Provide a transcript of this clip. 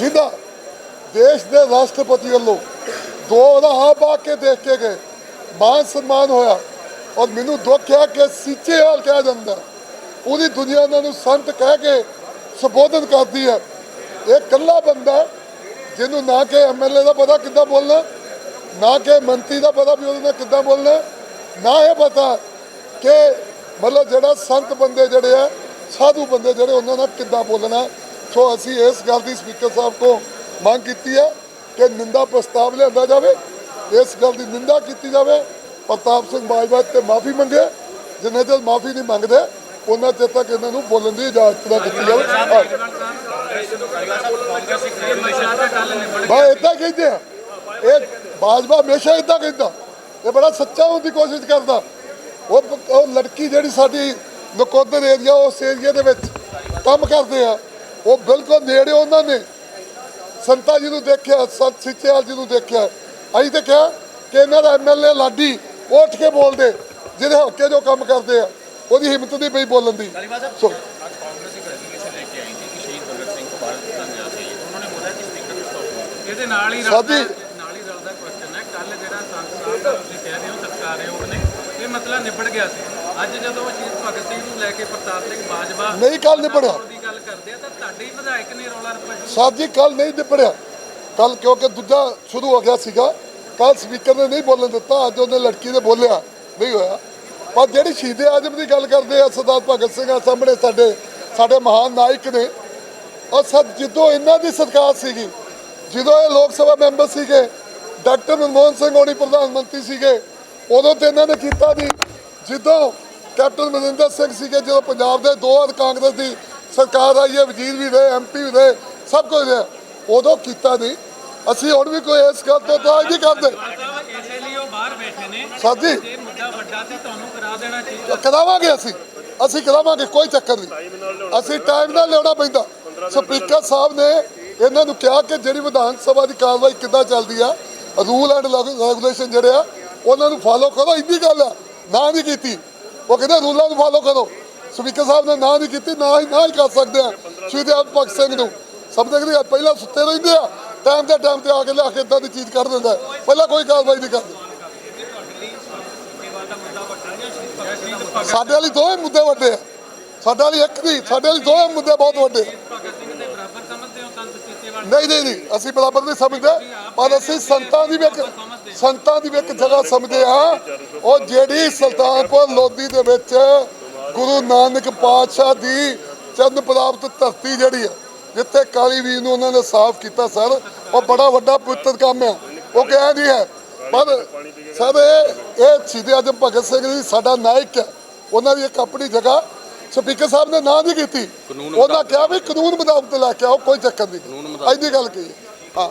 ਜਿਹਦਾ ਦੇਸ਼ ਦੇ ਰਾਸ਼ਟਰਪਤੀ ਵੱਲੋਂ ਦੋ ਰਾਹ ਪਾ ਕੇ ਦੇਖ ਕੇ ਗਏ। ਮਾਨ ਸਨਮਾਨ ਹੋਇਆ ਔਰ ਮੈਨੂੰ ਦੁੱਖ ਹੈ ਕਿ ਸਿੱਚੇ ਹਾਲ ਕਿਹਾ ਜਾਂਦਾ ਪੂਰੀ ਦੁਨੀਆ ਉਹਨਾਂ ਨੂੰ ਸੰਤ ਕਹਿ ਕੇ ਸੰਬੋਧਨ ਕਰਦੀ ਹੈ। ਇਹ ਇਕੱਲਾ ਬੰਦਾ ਜਿਹਨੂੰ ਨਾ ਕਿ ਐਮਐਲਏ ਦਾ ਪਤਾ ਕਿੱਦਾਂ ਬੋਲਣਾ ਨਾ ਕਿ ਮੰਤਰੀ ਦਾ ਪਤਾ ਵੀ ਉਹਦੇ ਨਾਲ ਕਿੱਦਾਂ ਬੋਲਣਾ ਨਾ ਇਹ ਪਤਾ ਕਿ ਮਤਲਬ ਜਿਹੜਾ ਸੰਤ ਬੰਦੇ ਜਿਹੜੇ ਆ ਸਾਧੂ ਬੰਦੇ ਜਿਹੜੇ ਉਹਨਾਂ ਨਾਲ ਕਿੱਦਾਂ ਬੋਲਣਾ ਸੋ ਅਸੀਂ ਇਸ ਗੱਲ ਦੀ ਸਪੀਕਰ ਸਾਹਿਬ ਤੋਂ ਮੰਗ ਕੀਤੀ ਹੈ ਕਿ ਨਿੰਦਾ ਪ੍ਰਸਤਾਵ ਲਿਆਂਦਾ ਜਾਵੇ, ਇਸ ਗੱਲ ਦੀ ਨਿੰਦਾ ਕੀਤੀ ਜਾਵੇ। ਪ੍ਰਤਾਪ ਸਿੰਘ ਬਾਜਵਾ ਤੇ ਮਾਫੀ ਮੰਗੇ, ਜਿੰਨੇ ਚਿਰ ਮਾਫੀ ਨਹੀਂ ਮੰਗਦੇ, ਉਹਨਾਂ ਚਿਰ ਤੱਕ ਇਹਨਾਂ ਨੂੰ ਬੋਲਣ ਦੀ ਇਜਾਜ਼ਤ ਨਾ ਦਿੱਤੀ ਜਾਵੇ। ਹਾਂ। ਬਾ ਇਦਾਂ ਕਹਿੰਦੇ ਆ ਇਹ ਬਾਜਵਾ ਹਮੇਸ਼ਾ ਇਦਾਂ ਕਹਿੰਦਾ, ਇਹ ਬੜਾ ਸੱਚਾ ਹੋਣ ਦੀ ਕੋਸ਼ਿਸ਼ ਕਰਦਾ। ਉਹ ਉਹ ਲੜਕੀ ਜਿਹੜੀ ਸਾਡੀ ਨਕੋਦਰ ਏਰੀਆ, ਉਸ ਏਰੀਆ ਦੇ ਵਿੱਚ ਕੰਮ ਕਰਦੇ ਆ। ਉਹ ਬਿਲਕੁਲ ਨੇੜੇ ਉਹਨਾਂ ਨੇ। ਸੰਤਾ ਜੀ ਨੂੰ ਦੇਖਿਆ ਸੰਤ ਸਿੱਚੇਵਾਲ ਜੀ ਨੂੰ ਦੇਖਿਆ। ਅਸੀਂ ਤੇ ਕਿਹਾ ਕਿ ਇਹਨਾਂ ਦਾ ਐਮਐਲਏ ਲਾਡੀ ਉੱਠ ਕੇ ਬੋਲਦੇ ਜਿਹਦੇ ਹੱਕੇ ਜੋ ਕੰਮ ਕਰਦੇ ਆ। ਉਹਦੀ ਹਿੰਮਤ ਨਹੀਂ ਪਈ ਬੋਲਣ ਦੀ। ਸੋ ਇਹ ਮਤਲਬ ਨਿਬੜ ਗਿਆ ਸੀ। ਅੱਜ ਜਦੋਂ ਸ਼ਹੀਦ ਭਗਤ ਸਿੰਘ ਨੂੰ ਲੈ ਕੇ ਪ੍ਰਤਾਪ ਸਿੰਘ ਬਾਜਵਾ ਨਹੀਂ ਕੱਲ ਨਿਬੜਿਆ। ਕਰਦੇ ਆ, ਤਾਂ ਤੁਹਾਡੇ ਹੀ ਵਿਧਾਇਕ ਨੇ ਰੌਲਾ ਰੱਪਾ ਸਾਹਿਬ ਜੀ ਕੱਲ ਨਹੀਂ ਨਿਬੜਿਆ ਕੱਲ ਕਿਉਂਕਿ ਦੂਜਾ ਸ਼ੁਰੂ ਹੋ ਗਿਆ ਸੀਗਾ। ਕੱਲ ਸਪੀਕਰ ਨੇ ਨਹੀਂ ਬੋਲਣ ਦਿੱਤਾ, ਅੱਜ ਉਹਨੇ ਲੜਕੀ ਨੇ ਬੋਲਿਆ। ਨਹੀਂ ਹੋਇਆ। ਪਰ ਜਿਹੜੀ ਸ਼ਹੀਦੇ ਆਜਮ ਦੀ ਗੱਲ ਕਰਦੇ ਆ, ਸਰਦਾਰ ਭਗਤ ਸਿੰਘ ਆ ਸਾਹਮਣੇ ਸਾਡੇ ਸਾਡੇ ਮਹਾਨ ਨਾਇਕ ਨੇ। ਔਰ ਸਰ, ਜਦੋਂ ਇਹਨਾਂ ਦੀ ਸਰਕਾਰ ਸੀਗੀ, ਜਦੋਂ ਇਹ ਲੋਕ ਸਭਾ ਮੈਂਬਰ ਸੀਗੇ, ਡਾਕਟਰ ਮਨਮੋਹਨ ਸਿੰਘ ਹੋਣੀ ਪ੍ਰਧਾਨ ਮੰਤਰੀ ਸੀਗੇ, ਉਦੋਂ ਤੇ ਇਹਨਾਂ ਨੇ ਕੀਤਾ ਨਹੀਂ। ਜਦੋਂ ਕੈਪਟਨ ਮਨਿੰਦਰ ਸਿੰਘ ਸੀਗੇ, ਜਦੋਂ ਪੰਜਾਬ ਦੇ ਦੋ ਵਾਰ ਕਾਂਗਰਸ ਦੀ ਸਰਕਾਰ ਆਈ ਹੈ, ਵਜ਼ੀਰ ਵੀ ਰਹੇ ਐਮਪੀ ਵੀ ਰਹੇ, ਸਭ ਕੁਝ ਰਿਹਾ। ਉਦੋਂ ਕੀਤਾ ਨਹੀਂ। ਅਸੀਂ ਹੁਣ ਵੀ ਕੋਈ ਇਸ ਗੱਲ ਤੋਂ ਤਾਂ ਨਹੀਂ ਕਰਦੇ। ਸਾਹਿਬ ਕਰਾਵਾਂਗੇ ਅਸੀਂ। ਅਸੀਂ ਕਰਾਵਾਂਗੇ, ਕੋਈ ਚੱਕਰ ਨਹੀਂ। ਅਸੀਂ ਟਾਈਮ ਨਾਲ ਲਿਆਉਣਾ ਪੈਂਦਾ। ਸਪੀਕਰ ਸਾਹਿਬ ਨੇ ਇਹਨਾਂ ਨੂੰ ਕਿਹਾ ਕਿ ਜਿਹੜੀ ਵਿਧਾਨ ਸਭਾ ਦੀ ਕਾਰਵਾਈ ਕਿੱਦਾਂ ਚੱਲਦੀ ਆ ਰੂਲ ਐਂਡ ਰੈਗੂਲੇਸ਼ਨ ਜਿਹੜੇ ਆ, ਉਹਨਾਂ ਨੂੰ ਫਾਲੋ ਕਰੋ, ਇੰਨੀ ਗੱਲ ਆ। ਨਾ ਨਹੀਂ ਕੀਤੀ। ਉਹ ਕਹਿੰਦੇ ਰੂਲਾਂ ਨੂੰ ਫਾਲੋ ਕਰੋ। ਸਪੀਕਰ ਸਾਹਿਬ ਨੇ ਨਾ ਨਹੀਂ ਕੀਤੀ, ਨਾ ਹੀ ਨਾ ਹੀ ਕਰ ਸਕਦੇ ਆ। ਸ਼ਹੀਦ ਭਗਤ ਸਿੰਘ ਨੂੰ। ਸਭ ਦੇ ਕਹਿੰਦੇ ਪਹਿਲਾਂ ਸੁੱਤੇ ਰਹਿੰਦੇ ਆ ਟਾਈਮ ਦੇ ਟਾਈਮ ਤੇ ਆ ਕੇ ਲਿਆ ਕੇ ਇਦਾਂ ਦੀ ਚੀਜ਼ ਕਰ ਦਿੰਦਾ ਪਹਿਲਾਂ ਕੋਈ ਕਾਰਵਾਈ ਨਹੀਂ ਕਰਦੇ। ਸਾਡੇ ਵਾਲੀ ਦੋਵੇਂ ਮੁੱਦੇ ਵੱਡੇ ਆ। ਸਾਡੇ ਵਾਲੀ ਇੱਕ ਨਹੀਂ, ਸਾਡੇ ਵਾਲੀ ਦੋਵੇਂ ਮੁੱਦੇ ਬਹੁਤ ਵੱਡੇ ਨਹੀਂ ਨਹੀਂ ਨਹੀਂ, ਅਸੀਂ ਬਰਾਬਰ ਨਹੀਂ ਸਮਝਦੇ, ਪਰ ਅਸੀਂ ਸੰਤਾਂ ਦੀ ਵੀ ਇੱਕ ਸੰਤਾਂ ਦੀ ਵੀ ਇੱਕ ਜਗ੍ਹਾ ਸਮਝਦੇ ਹਾਂ। ਉਹ ਜਿਹੜੀ ਸੁਲਤਾਨਪੁਰ ਲੋਧੀ ਦੇ ਵਿੱਚ ਗੁਰੂ ਨਾਨਕ ਪਾਤਸ਼ਾਹ ਦੀ ਚੰਦ ਪ੍ਰਾਪਤ ਧਰਤੀ ਜਿਹੜੀ ਆ ਜਿੱਥੇ ਕਾਲੀ ਵੀਰ ਨੂੰ ਉਹਨਾਂ ਨੇ ਸਾਫ਼ ਕੀਤਾ ਸਰ ਉਹ ਬੜਾ ਵੱਡਾ ਪਵਿੱਤਰ ਕੰਮ ਆ। ਉਹ ਕਹਿ ਨਹੀਂ ਹੈ ਪਰ ਸਰ ਇਹ ਸ਼ਹੀਦ ਆਜਮ ਭਗਤ ਸਿੰਘ ਜੀ ਸਾਡਾ ਨਾਇਕ ਹੈ ਉਹਨਾਂ ਦੀ ਇੱਕ ਆਪਣੀ ਜਗ੍ਹਾ ਸਪੀਕਰ ਸਾਹਿਬ ਨੇ ਨਾਂ ਨਹੀਂ ਕੀਤੀ। ਉਹਨਾਂ ਕਿਹਾ ਵੀ ਕਾਨੂੰਨ ਮੁਤਾਬਕ ਲੈ ਕੇ ਆਓ ਕੋਈ ਚੱਕਰ ਨਹੀਂ। ਐਡੀ ਗੱਲ ਕਹੀ। ਹਾਂ।